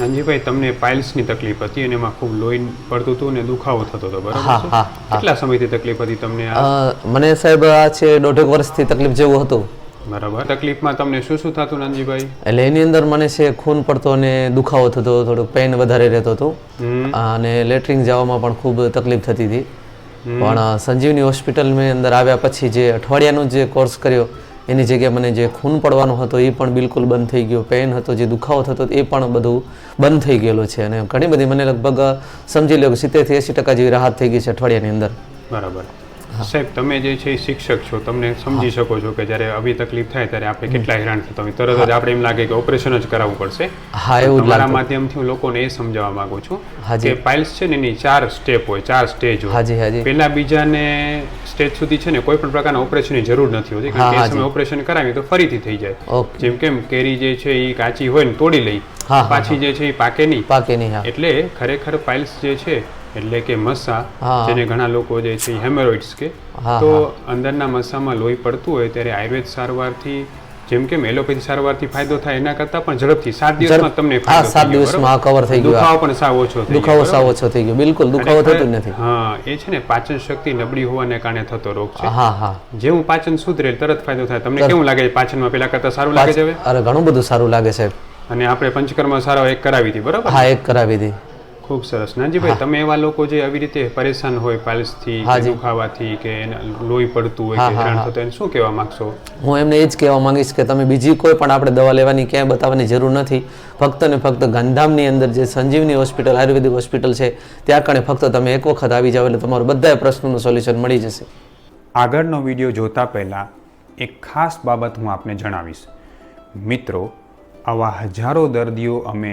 નાનજીભાઈ તમને પાઇલ્સની તકલીફ હતી અને એમાં ખૂબ લોહી પડતું હતું અને દુખાવો થતો હતો બરાબર હા, હા, કેટલા સમયથી તકલીફ હતી તમને મને સાહેબ આ છે દોઢેક વર્ષથી તકલીફ જેવું હતું. બરાબર. તકલીફમાં તમને શું શું થતું નાનજીભાઈ? એટલે એની અંદર મને છે ખૂન પડતો અને દુખાવો થતો થોડુંક પેઇન વધારે રહેતો હતો. અને લેટરિંગ જવામાં પણ ખૂબ તકલીફ થતી હતી. પણ સંજીવની હોસ્પિટલ મેં અંદર આવ્યા પછી જે અઠવાડિયાનો જે કોર્સ કર્યો એની જગ્યાએ મને જે ખૂન પડવાનો હતો એ પણ બિલકુલ બંધ થઈ ગયો. પેઇન હતો, જે દુખાવો થતો એ પણ બધું બંધ થઈ ગયેલો છે. અને ઘણી બધી મને લગભગ સમજી લો કે સિત્તેરથી એંસી ટકા જેવી રાહત થઈ ગઈ છે અઠવાડિયાની અંદર. બરાબર. સાહેબ તમે જે છે એ શિક્ષક છો તમને સમજી શકો છો કે જ્યારે આવી તકલીફ થાય ત્યારે આપણે કેટલા હેરાન થતા હોય. તરત જ આપણે એમ લાગે કે ઓપરેશન જ કરાવવું પડશે. હા એવું તમારા માધ્યમથી હું લોકોને એ સમજાવવા માંગુ છું કે પાઇલ્સ છે ને એની ચાર સ્ટેપ હોય ચાર સ્ટેજ હોય. હાજી હાજી. પેલા બીજા ને સ્ટેજ સુધી છે ને કોઈ પણ પ્રકારના ઓપરેશનની જરૂર નથી હોતી. કારણ કે સમય ઓપરેશન કરાવી તો ફરીથી થઈ જાય. જેમ કેમ કેરી જે છે એ કાચી હોય ને તોડી લઈ. પાછી જે છે એ પાકે નહીં પાકે નહીં એટલે ખરેખર પાઇલ્સ જે છે એટલે કે મસા જેને ઘણા લોકો જે છે હેમરોઇડ્સ કે તો અંદરના મસામાં લોહી પડતું હોય ત્યારે આયુર્વેદ સારવારથી જેમ કે એલોપેથી સારવારથી ફાયદો થાય એના કરતાં પણ ઝડપથી સાત દિવસમાં તમને ફાયદો સાત દિવસમાં કવર થઈ ગયો દુખાવો પણ સાવ ઓછો થઈ દુખાવો સાવ ઓછો થઈ ગયો બિલકુલ દુખાવો થતો નથી. હા એ છે ને પાચન શક્તિ નબળી હોવાને કારણે થતો રોગ છે. હા હા. જેવું પાચન સુધરે તરત ફાયદો થાય. તમને કેવું લાગે છે પાચનમાં પેલા કરતા સારું લાગે છે અરે ઘણું બધું સારું લાગે છે. અને આપણે પંચકર્મ સારા એક કરાવી હતી બરાબર? હા એક કરાવી દી ખૂબ સરસ. નાનજીભાઈ તમે એવા લોકો જે આવી રીતે પરેશાન હોય પાલિસથી. દુખાવાથી કે એના લોહી પડતું હોય કે હા, થતો એને શું કહેવા માંગશો? હું એમને એ જ કહેવા માંગીશ કે તમે બીજી કોઈ પણ આપણે દવા લેવાની ક્યાંય બતાવવાની જરૂર નથી. ફક્ત ને ફક્ત ગાંધામની અંદર જે સંજીવની હોસ્પિટલ આયુર્વેદિક હોસ્પિટલ છે ત્યાં કણે ફક્ત તમે એક વખત આવી જાઓ એટલે તમારું બધા પ્રશ્નોનું સોલ્યુશન મળી જશે. આગળનો વીડિયો જોતા પહેલાં એક ખાસ બાબત હું આપને જણાવીશ. મિત્રો આવા હજારો દર્દીઓ અમે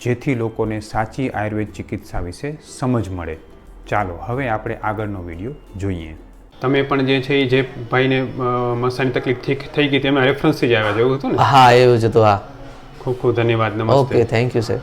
જેથી લોકોને સાચી આયુર્વેદ ચિકિત્સા વિશે સમજ મળે. ચાલો હવે આપણે આગળનો વીડિયો જોઈએ. તમે પણ જે છે એ જે ભાઈને મસાની તકલીફ ઠીક થઈ ગઈ તેમાં રેફરન્સથી જ આવ્યા જેવું હતું ને? હા એવું જ હતું હા. ખૂબ ખૂબ ધન્યવાદ ઓકે થેન્ક યુ સર